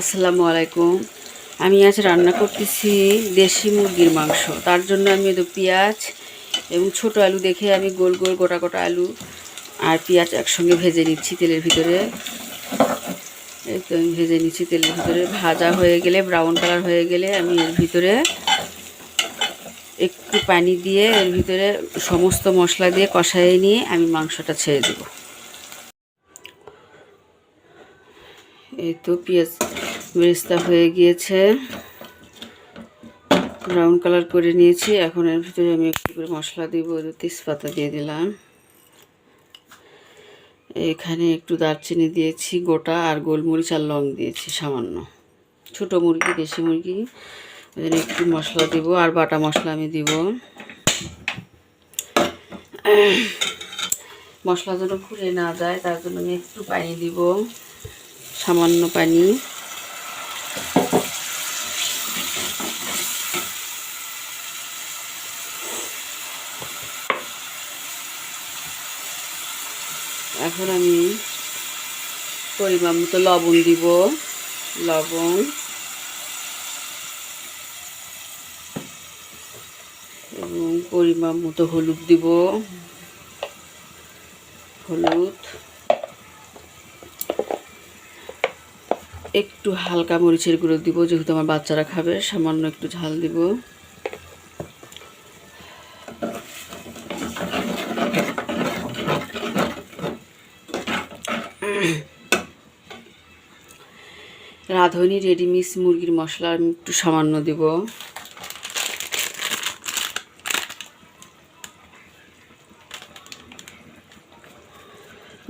আসসালামু আলাইকুম। আমি আজ রান্না করতেছি দেশি মুরগির মাংস। তার জন্য আমি তো পেঁয়াজ এবং ছোট আলু দেখে আমি গোল গোল গোটা গোটা আলু আর পেঁয়াজ একসঙ্গে ভেজে নিচ্ছি তেলের ভিতরে। এই তো আমি ভেজে নিচ্ছি তেলের ভিতরে। ভাজা হয়ে গেলে ব্রাউন কালার হয়ে গেলে আমি এর ভিতরে একটু পানি দিয়ে এর ভিতরে সমস্ত মশলা দিয়ে কষাইয়ে নিয়ে আমি মাংসটা ছেড়ে দেবো। এই তো পেঁয়াজ বেরেস্তা হয়ে গিয়েছে। ব্রাউন কালার করে নিয়েছি। এখন এর ভিতরে আমি একটু করে মশলা দিব তেজপাতা দিয়ে দিলাম। এখানে একটু দারচিনি দিয়েছি, গোটা, আর গোলমরিচ আর লং দিয়েছি, সামান্য। ছোট মুরগি দেশি মুরগি। এখানে একটু মশলা দিব, আর বাটা মশলা আমি দিব। মশলা যেন খুলে না যায়, তার জন্য আমি একটু পানি দিব। সামান্য পানি। এখন আমি পরিমাণ মতো লবণ দিব। লবণ। এবং পরিমাণ মতো হলুদ দিব। হলুদ। একটু হালকা মরিচের গুঁড়ো দিব, যেহেতু আমার বাচ্চারা খাবে, সামান্য একটু ঝাল দিব। রাঁধুনি রেডিমিক্স মুরগির মশলা আমি একটু সামান্য দেব।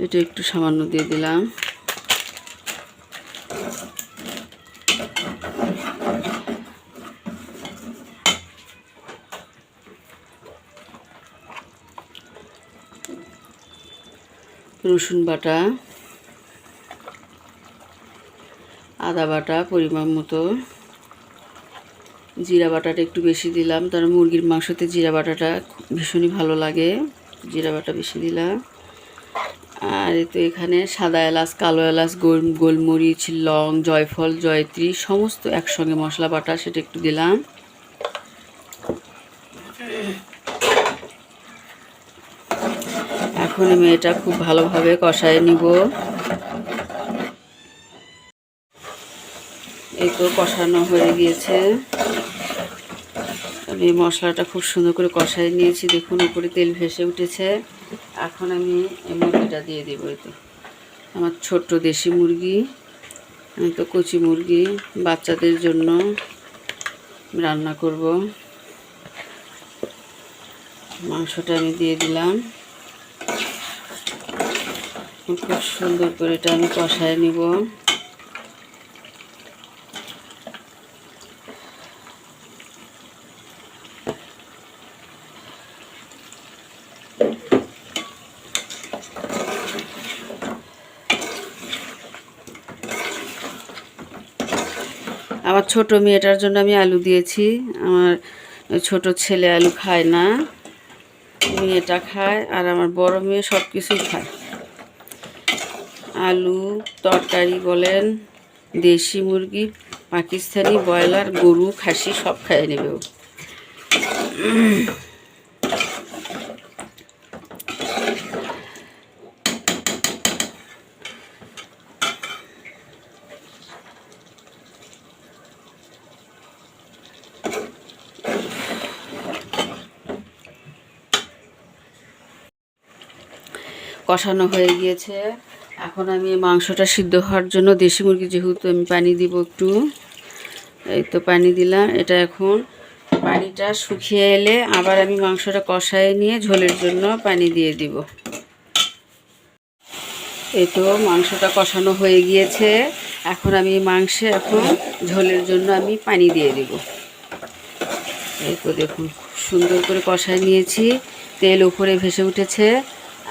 এটা একটু সামান্য দিয়ে দিলাম। রসুন বাটা, আদা বাটা পরিমাণ মতো। জিরা বাটাটা একটু বেশি দিলাম তার মুরগির মাংসতে জিরা বাটাটা ভীষণই ভালো লাগে। জিরা বাটা বেশি দিলাম। আর তো এখানে সাদা এলাচ, কালো এলাচ, গোল, গোলমরিচ, লং, জয়ফল, জয়ত্রী, সমস্ত একসঙ্গে মশলা বাটা সেটা একটু দিলাম। এখন আমি এটা খুব ভালোভাবে কষায় নিব। এই তো কষানো হয়ে গিয়েছে। আমি মশলাটা খুব সুন্দর করে কষাই নিয়েছি। দেখুন, উপরে তেল ভেসে উঠেছে। এখন আমি এই মুরগিটা দিয়ে দেব। এই তো আমার ছোট্ট দেশি মুরগি আমি তো কচি মুরগি। বাচ্চাদের জন্য রান্না করব। মাংসটা আমি দিয়ে দিলাম। খুব সুন্দর করে এটা আমি কষায় নিব। আমার ছোট মেয়েটার জন্য আমি আলু দিয়েছি। আমার ছোট ছেলে আলু খায় না। মেয়েটা খায় আর আমার বড় মেয়ে সব কিছুই খায়। আলু, তরকারি বলেন, দেশি মুরগি, পাকিস্তানি ব্রয়লার, গরু, খাসি সব খাইয়ে নেবে কষানো হয়ে গিয়েছে। এখন আমি মাংসটা সিদ্ধ হওয়ার জন্য দেশি মুরগি যেহেতু আমি পানি দিব একটু, এই তো পানি দিলাম। এটা এখন পানিটা শুকিয়ে এলে আবার আমি মাংসটা কষায় নিয়ে ঝোলের জন্য পানি দিয়ে দিব। এই তো মাংসটা কষানো হয়ে গিয়েছে। এখন আমি মাংসে এখন ঝোলের জন্য আমি পানি দিয়ে দিব। এই তো দেখুন, সুন্দর করে কষায় নিয়েছি। তেল উপরে ভেসে উঠেছে।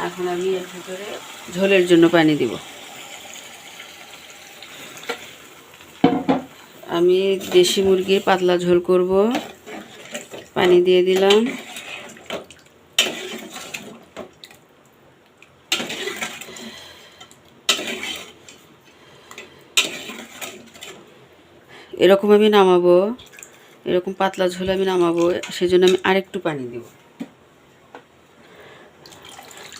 এখন আমি এর ভিতরে ঝোলের জন্য পানি দিব। আমি দেশি মুরগির পাতলা ঝোল করব। পানি দিয়ে দিলাম। এরকম আমি নামাবো, এরকম পাতলা ঝোল আমি নামাবো, সেজন্য আমি আরেকটু পানি দেব।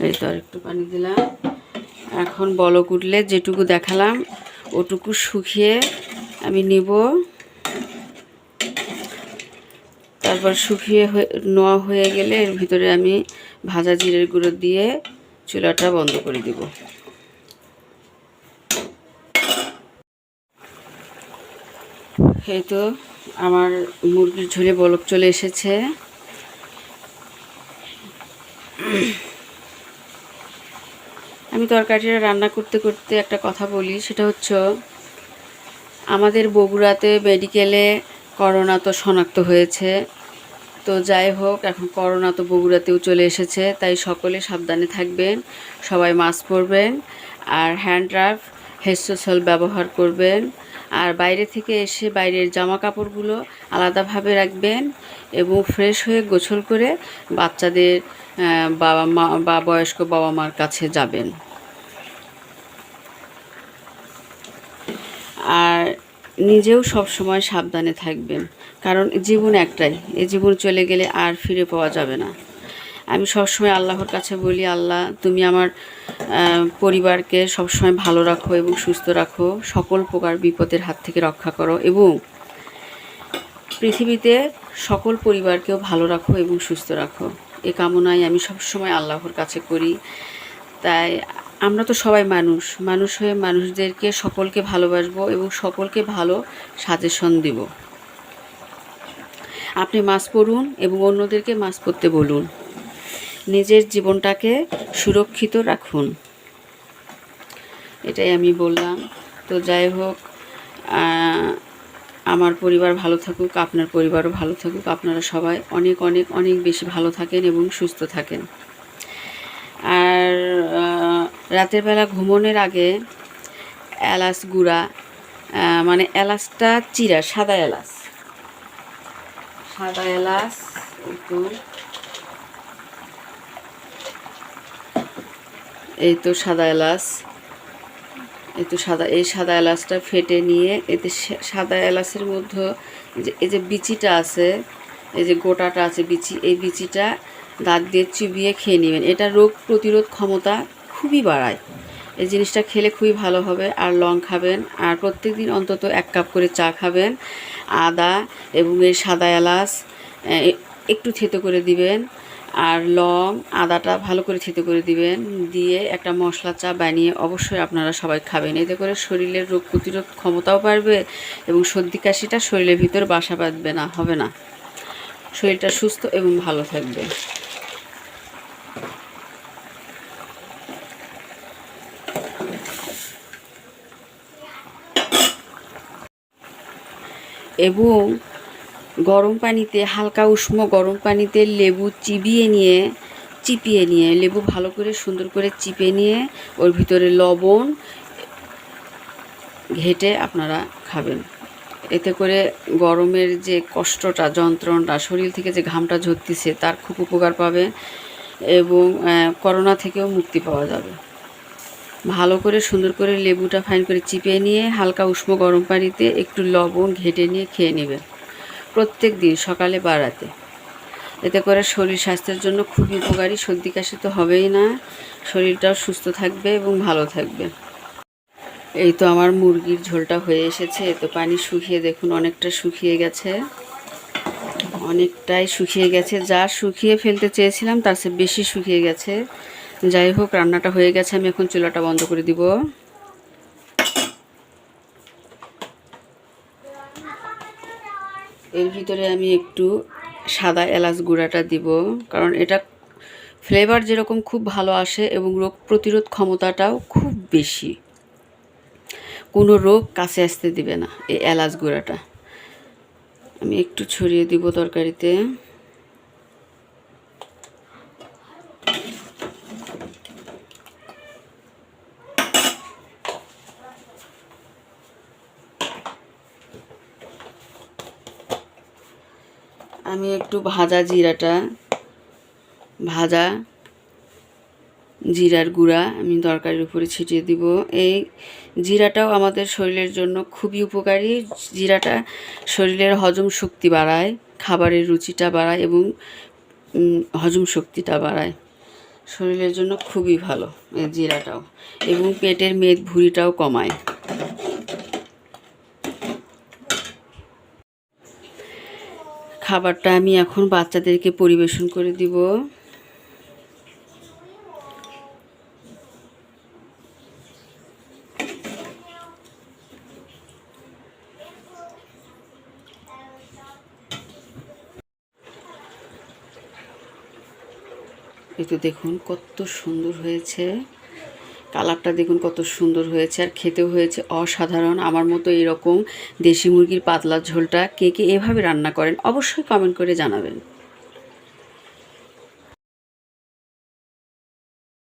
এই তো আরেকটু পানি দিলাম। এখন বলক উঠলে যেটুকু দেখালাম, ওটুকু শুকিয়ে আমি নিব। তারপর শুকিয়ে নোয়া হয়ে গেলে এর ভিতরে আমি ভাজা জিরের গুঁড়ো দিয়ে চুলাটা বন্ধ করে দিব। এই তো আমার মুরগির ঝোলে বলক চলে এসেছে। আমি তরকারিটা রান্না করতে করতে একটা কথা বলি, সেটা হচ্ছে আমাদের বগুড়াতে মেডিকেলে করোনা তো শনাক্ত হয়েছে। তো যাই হোক, এখন করোনা তো বগুড়াতেও চলে এসেছে, তাই সকলে সাবধানে থাকবেন, সবাই মাস্ক পরবেন, আর হ্যান্ড রাফ হেসোসল ব্যবহার করবেন, আর বাইরে থেকে এসে বাইরের জামা কাপড়গুলো আলাদাভাবে রাখবেন এবং ফ্রেশ হয়ে গোসল করে বাচ্চাদের বাবা মা বা বয়স্ক বাবা মার কাছে যাবেন। আর নিজেও সব সময় সাবধানে থাকবেন। কারণ জীবন একটাই এই জীবন চলে গেলে আর ফিরে পাওয়া যাবে না। আমি সবসময় আল্লাহর কাছে বলি, আল্লাহ, তুমি আমার পরিবারকে সবসময় ভালো রাখো এবং সুস্থ রাখো, সকল প্রকার বিপদের হাত থেকে রক্ষা করো এবং পৃথিবীতে সকল পরিবারকেও ভালো রাখো এবং সুস্থ রাখো। এ কামনাই আমি সবসময় আল্লাহর কাছে করি। তাই আমরা তো সবাই মানুষ। মানুষ হয়ে মানুষদেরকে সকলকে ভালোবাসবো এবং সকলকে ভালো সাজেশন দিব। আপনি মাছ পরুন এবং অন্যদেরকে মাছ পরতে বলুন। নিজের জীবনটাকে সুরক্ষিত রাখুন। এটাই আমি বললাম। তো যাই হোক আমার পরিবার ভালো থাকুক, আপনার পরিবারও ভালো থাকুক। আপনারা সবাই অনেক অনেক অনেক বেশি ভালো থাকেন এবং সুস্থ থাকেন। আর রাতের বেলা ঘুমোনোর আগে এলাচ গুঁড়া মানে এলাচটা চিরা, সাদা এলাচ। সাদা এলাচ, একটু। এই তো সাদা এলাচ। এই তো সাদা, এই সাদা এলাচটা ফেটে নিয়ে এতে সাদা এলাচের মধ্যে যে, এই যে বিচিটা আছে, এই যে গোটাটা আছে বিচি, এই বিচিটা দাঁত দিয়ে চিবিয়ে খেয়ে নেবেন। এটা রোগ প্রতিরোধ ক্ষমতা খুবই বাড়ায়। এই জিনিসটা খেলে খুবই ভালো হবে। আর লং খাবেন। আর প্রত্যেক দিন অন্তত এক কাপ করে চা খাবেন। আদা এবং এই সাদা এলাচ একটু থেতো করে দিবেন। আর লং, আদাটা ভালো করে থেতো করে দিবেন। দিয়ে একটা মশলা চা বানিয়ে অবশ্যই আপনারা সবাই খাবেন। এতে করে শরীরের রোগ প্রতিরোধ ক্ষমতাও বাড়বে এবং সর্দি কাশিটা শরীরের ভিতর বাসা বাঁধবে না, হবে না। শরীরটা সুস্থ এবং ভালো থাকবে। এবং গরম পানিতে, হালকা উষ্ণ গরম পানিতে লেবু চিবিয়ে নিয়ে, চিপিয়ে নিয়ে, লেবু ভালো করে, সুন্দর করে চিপে নিয়ে, ওর ভিতরে লবণ ঘেটে আপনারা খাবেন। এতে করে গরমের যে কষ্টটা, যন্ত্রণাটা, শরীর থেকে যে ঘামটা ঝরতেছে, তার খুব উপকার পাবে এবং করোনা থেকেও মুক্তি পাওয়া যাবে। ভালো করে সুন্দর করে লেবুটা ফাইন করে চিপে নিয়ে হালকা উষ্ণ গরম পানিতে একটু লবণ ঘেটে নিয়ে খেয়ে নেবেন প্রত্যেক দিন সকালে বা রাতে এতে করে শরীর স্বাস্থ্যের জন্য খুবই উপকারী, সর্দি কাশি তো হবেই না, শরীরটাও সুস্থ থাকবে এবং ভালো থাকবে। এই তো আমার মুরগির ঝোলটা হয়ে এসেছে তো পানি শুকিয়ে দেখুন অনেকটা শুকিয়ে গেছে। অনেকটাই শুকিয়ে গেছে, যা শুকিয়ে ফেলতে চেয়েছিলাম তার চেয়ে বেশি শুকিয়ে গেছে। যাই হোক, রান্নাটা হয়ে গেছে, আমি এখন চুলাটা বন্ধ করে দিব। এর ভিতরে আমি একটু সাদা এলাচ গুঁড়াটা দিব, কারণ এটা ফ্লেভার যেরকম খুব ভালো আসে এবং রোগ প্রতিরোধ ক্ষমতাটাও খুব বেশি। কোনো রোগ কাছে আসতে দিবে না, এই এলাচ গুঁড়াটা। আমি একটু ছড়িয়ে দিব তরকারিতে আমি একটু ভাজা জিরাটা। ভাজা জিরার গুঁড়া আমি তরকারির উপরে ছিটিয়ে দিব। এই জিরাটাও আমাদের শরীরের জন্য খুবই উপকারী। জিরাটা শরীরের হজম শক্তি বাড়ায়, খাবারের রুচিটা বাড়ায় এবং হজম শক্তিটা বাড়ায়। শরীরের জন্য খুবই ভালো এই জিরাটাও এবং পেটের মেদ ভুঁড়িটাও কমায়। খাবারটা আমি এখন বাচ্চাদেরকে পরিবেশন করে দিব। এই তো দেখুন কত সুন্দর হয়েছে। কালারটা দেখুন কত সুন্দর হয়েছে আর খেতেও হয়েছে অসাধারণ। আমার মতো এরকম দেশি মুরগির পাতলা ঝোলটা কে কে এভাবে রান্না করেন অবশ্যই কমেন্ট করে জানাবেন।